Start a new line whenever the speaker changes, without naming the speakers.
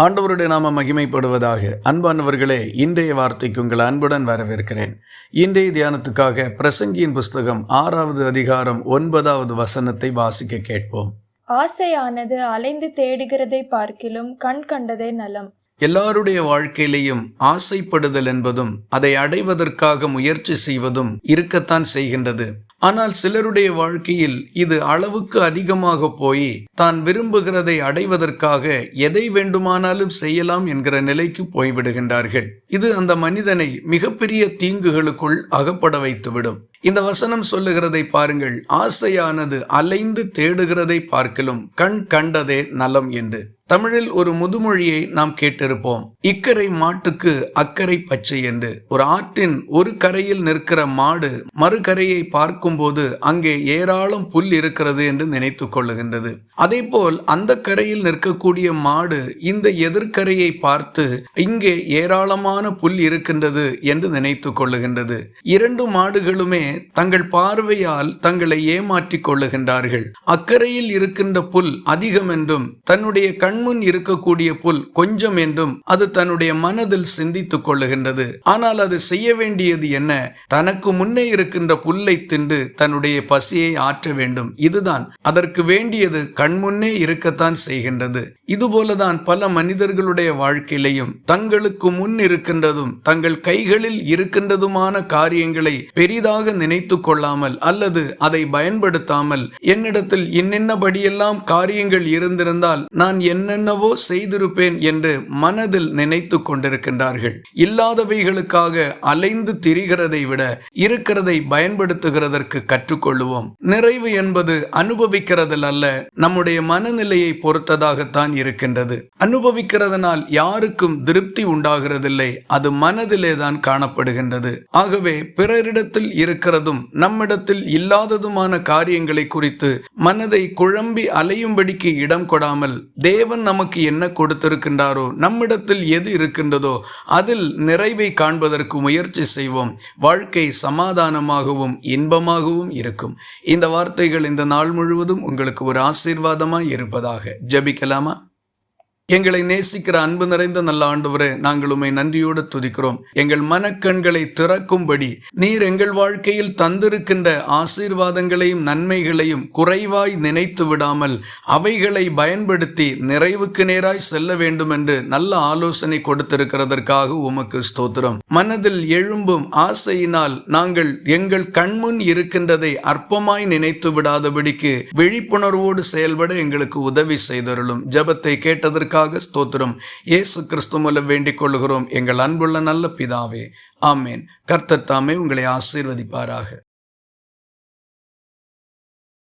ஆண்டவருடைய நாம மகிமைப்படுவதாக. அன்பானவர்களே இன்றைய வார்த்தைக்கு உங்கள் அன்புடன் வரவேற்கிறேன். இன்றைய தியானத்துக்காக பிரசங்கியின் புஸ்தகம் ஆறாவது அதிகாரம் ஒன்பதாவது வசனத்தை வாசிக்க கேட்போம்.
ஆசையானது அலைந்து தேடுகிறதை பார்க்கிலும் கண் கண்டதே நலம்.
எல்லாருடைய வாழ்க்கையிலேயும் ஆசைப்படுதல் என்பதும் அதை அடைவதற்காக முயற்சி செய்வதும் இருக்கத்தான் செய்கின்றது. ஆனால் சிலருடைய வாழ்க்கையில் இது அளவுக்கு அதிகமாக போய் தான் விரும்புகிறதை அடைவதற்காக எதை வேண்டுமானாலும் செய்யலாம் என்கிற நிலைக்கு போய்விடுகின்றார்கள். இது அந்த மனிதனை மிகப்பெரிய தீங்குகளுக்குள் அகப்பட வைத்துவிடும். இந்த வசனம் சொல்லுகிறதை பாருங்கள் ஆசையானது அலைந்து தேடுகிறதை பார்க்கலும் கண் கண்டதே நலம் என்று. தமிழில் ஒரு முதுமொழியை நாம் கேட்டிருப்போம். இக்கரை மாட்டுக்கு அக்கறை பச்சை என்று. ஒரு ஆற்றின் ஒரு கரையில் நிற்கிற மாடு மறுகரையை பார்க்கும்போது அங்கே ஏராளம் புல் இருக்கிறது என்று நினைத்து கொள்ளுகின்றது. அதே போல் அந்த கரையில் நிற்கக்கூடிய மாடு இந்த எதிர்கரையை பார்த்து இங்கே ஏராளமான புல் இருக்கின்றது என்று நினைத்து கொள்ளுகின்றது. இரண்டு மாடுகளுமே தங்கள் பார்வையால் தங்களை ஏமாற்றிக் கொள்ளுகின்றார்கள். அக்கறையில் இருக்கின்ற புல் அதிகம் என்றும் தன்னுடைய கண் கண்முன் இருக்கக்கூடிய புல் கொஞ்சம் என்றும் அது தன்னுடைய மனதில் சிந்தித்துக் கொள்ளுகின்றது. ஆனால் அது செய்ய வேண்டியது என்ன? தனக்கு முன்னே இருக்கின்ற புல்லை தின்று தன்னுடைய பசியை ஆற்ற வேண்டும். இதுதான். அதற்கு வேண்டியது கண்முன்னே இருக்கத்தான் செய்கின்றது. இதுபோலதான் பல மனிதர்களுடைய வாழ்க்கையிலையும் தங்களுக்கு முன் இருக்கின்றதும் தங்கள் கைகளில் இருக்கின்றதுமான காரியங்களை பெரிதாக நினைத்து கொள்ளாமல் அல்லது அதை பயன்படுத்தாமல் என்னிடத்தில் இன்னின்னபடியெல்லாம் காரியங்கள் இருந்திருந்தால் நான் என்ன என்னென்னவோ செய்திருப்பேன் என்று மனதில் நினைத்து கொண்டிருக்கின்றார்கள். இல்லாதவைகளுக்காக அலைந்து திரிகிறதை விட இருக்கிறதை பயன்படுத்துகிறதற்கு கற்றுக்கொள்வோம் நிறைவு என்பது அனுபவிக்கிறதில் அல்ல நம்முடைய மனநிலையை பொறுத்ததாகத்தான் இருக்கின்றது. அனுபவிக்கிறதனால் யாருக்கும் திருப்தி உண்டாகிறதில்லை அது மனதிலே தான் காணப்படுகின்றது. ஆகவே பிறரிடத்தில் இருக்கிறதும் நம்மிடத்தில் இல்லாததுமான காரியங்களை குறித்து மனதை குழம்பி அலையும்படிக்கு இடம் கொடாமல் தேவன் நமக்கு என்ன கொடுத்திருக்கின்றாரோ நம்மிடத்தில் எது இருக்கின்றதோ அதில் நிறைவை காண்பதற்கு முயற்சி செய்வோம். வாழ்க்கை சமாதானமாகவும் இன்பமாகவும் இருக்கும். இந்த வார்த்தைகள் இந்த நாள் முழுவதும் உங்களுக்கு ஒரு ஆசீர்வாதமாய் இருப்பதாக. ஜபிக்கலாமா? எங்களை நேசிக்கிற அன்பு நிறைந்த நல்ல ஆண்டவரே நாங்கள் உம்மை நன்றியோடு துதிக்கிறோம். எங்கள் மனக்கண்களை திறக்கும்படி நீர் எங்கள் வாழ்க்கையில் தந்திருக்கின்ற ஆசீர்வாதங்களையும் நன்மைகளையும் குறைவாய் நினைத்து விடாமல் அவைகளை பயன்படுத்தி நிறைவுக்கு நேராய் செல்ல வேண்டும் என்று நல்ல ஆலோசனை கொடுத்திருக்கிறதற்காக உமக்கு ஸ்தோத்திரம். மனதில் எழும்பும் ஆசையினால் நாங்கள் எங்கள் கண்முன் இருக்கின்றதை அற்பமாய் நினைத்து விடாதபடிக்கு விழிப்புணர்வோடு செயல்பட எங்களுக்கு உதவி செய்தருளும். ஜபத்தை கேட்டதற்கு அதற்காக ஸ்தோத்திரம். இயேசு கிறிஸ்து மூலம் வேண்டிக் கொள்கிறோம் எங்கள் அன்புள்ள நல்ல பிதாவே. ஆமேன். கர்த்தத்தாமே உங்களை ஆசீர்வதிப்பாராக.